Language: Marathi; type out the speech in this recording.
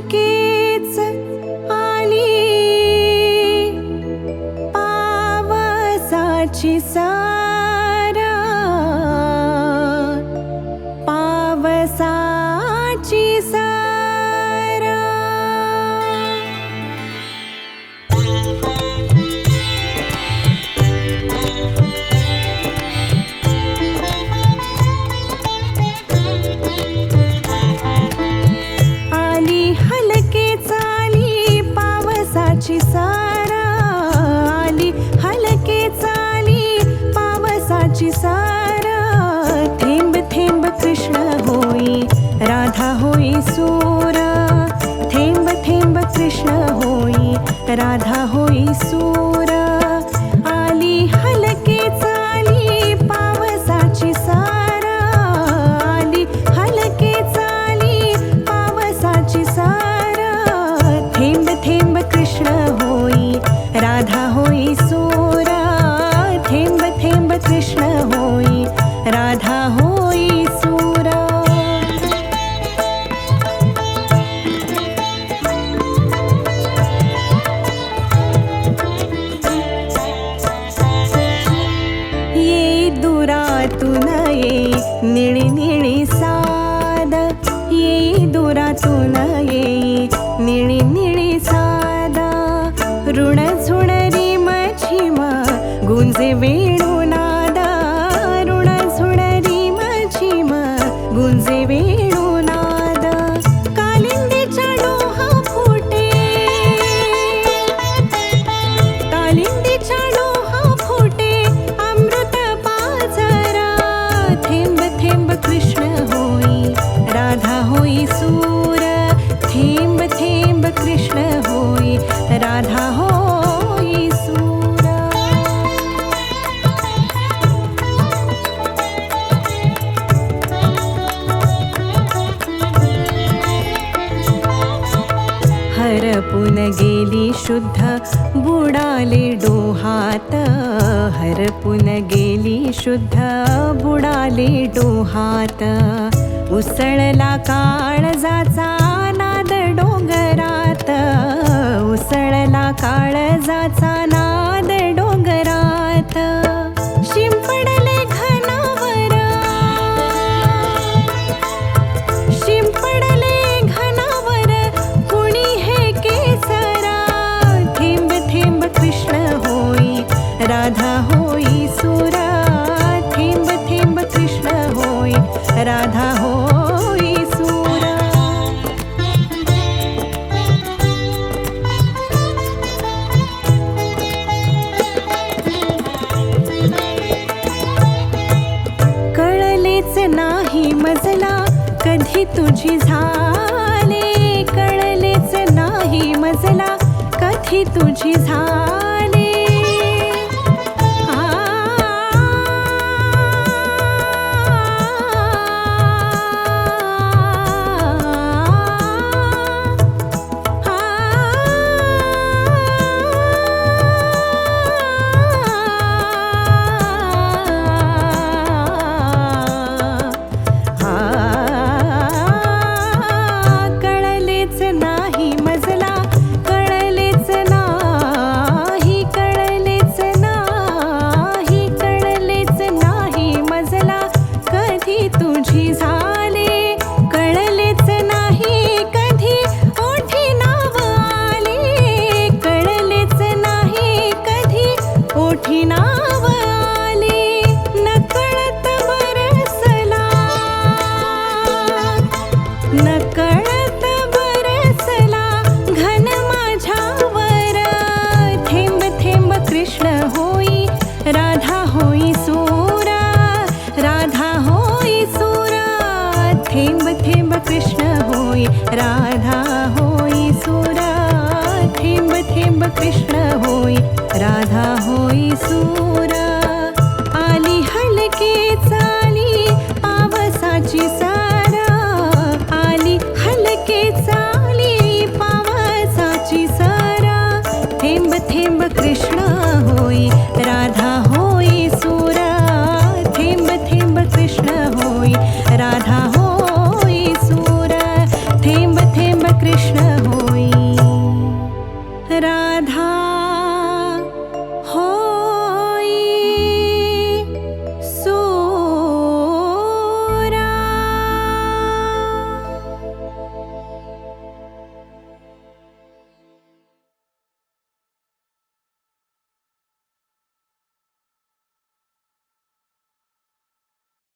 kids पावसाची सारा आली हलके चाली पावसाची सारा. थेंब थेंब कृष्ण होई राधा होई सूर. थेंब थेंब कृष्ण होई राधा होई सूर. निळी निळी साद येई दुरातून हो हरपून गेली शुद्ध बुडाले डोहात. हरपून गेली शुद्ध बुडाले डोहात. उसळला काळजाचा काळजाचा नाद डोंगरात. शिंपडले घनावर. शिंपडले घनावर. कुणी हे केसरा. थेंब थेंब कृष्ण होई राधा होई सुरा. थेंब थेंब कृष्ण होई राधा नाही मजला कधी तुझी झाले कळलेच नाही मजला कधी तुझी झाले तुझी झाले. राधा होई सुरा थेंब थेंब कृष्ण होई राधा होई सुरा. आली हलकेचा राधा